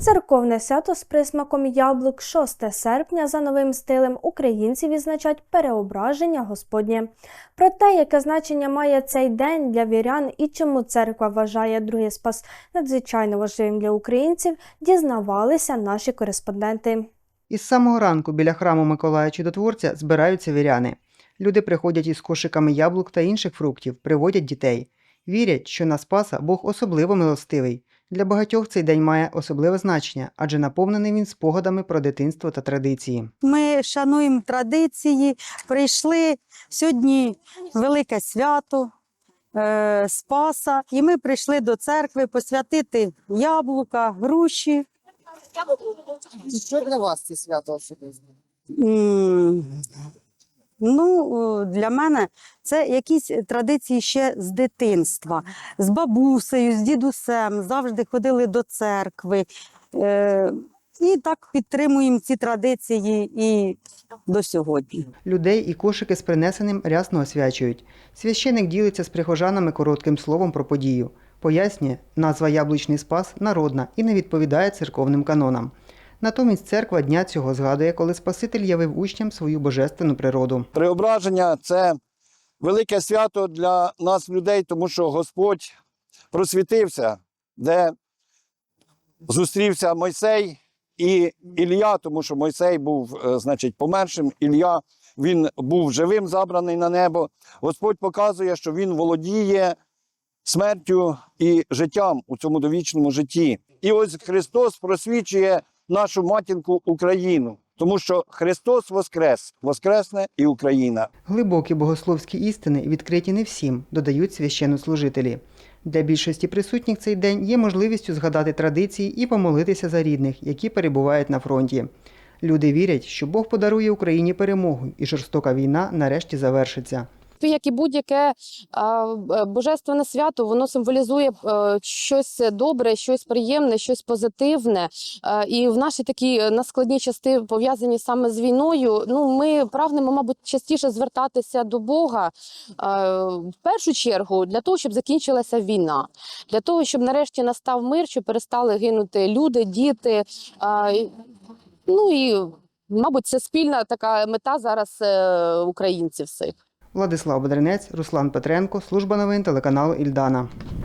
Церковне свято з присмаком яблук 6 серпня за новим стилем українці відзначають переображення Господнє. Про те, яке значення має цей день для вірян і чому церква вважає другий спас надзвичайно важливим для українців, дізнавалися наші кореспонденти. Із самого ранку біля храму Миколая Чудотворця збираються віряни. Люди приходять із кошиками яблук та інших фруктів, приводять дітей. Вірять, що на Спаса Бог особливо милостивий. Для багатьох цей день має особливе значення, адже наповнений він спогадами про дитинство та традиції. Ми шануємо традиції, прийшли сьогодні велике свято е, Спаса, і ми прийшли до церкви посвятити яблука, груші. Що для вас це свято особисто? Ну, для мене це якісь традиції ще з дитинства. З бабусею, з дідусем завжди ходили до церкви. Е, і так підтримуємо ці традиції і до сьогодні. Людей і кошики з принесеним рясно освячують. Священик ділиться з прихожанами коротким словом про подію. Пояснює, назва Яблучний Спас народна і не відповідає церковним канонам. Натомість церква дня цього згадує, коли Спаситель явив учням свою божественну природу. Преображення це велике свято для нас, людей, тому що Господь просвітився, де зустрівся Мойсей і Ілля, тому що Мойсей був, е, значить, помершим. Ілля він був живим, забраний на небо. Господь показує, що він володіє смертю і життям у цьому довічному житті. І ось Христос просвічує нашу матінку Україну, тому що Христос воскрес, воскресне і Україна. Глибокі богословські істини відкриті не всім, додають священнослужителі. Для більшості присутніх цей день є можливістю згадати традиції і помолитися за рідних, які перебувають на фронті. Люди вірять, що Бог подарує Україні перемогу, і жорстока війна нарешті завершиться. Як і будь-яке а, божественне свято, воно символізує е, щось добре, щось приємне, щось позитивне. Е, І в наші такі е, наскладні части пов'язані саме з війною. Ну, ми прагнемо, мабуть, частіше звертатися до Бога е, в першу чергу для того, щоб закінчилася війна, для того, щоб нарешті настав мир, щоб перестали гинути люди, діти. Е, Ну і, мабуть, це спільна така мета зараз е, українців всіх. Владислав Бедренець, Руслан Петренко, служба новин телеканалу Ільдана.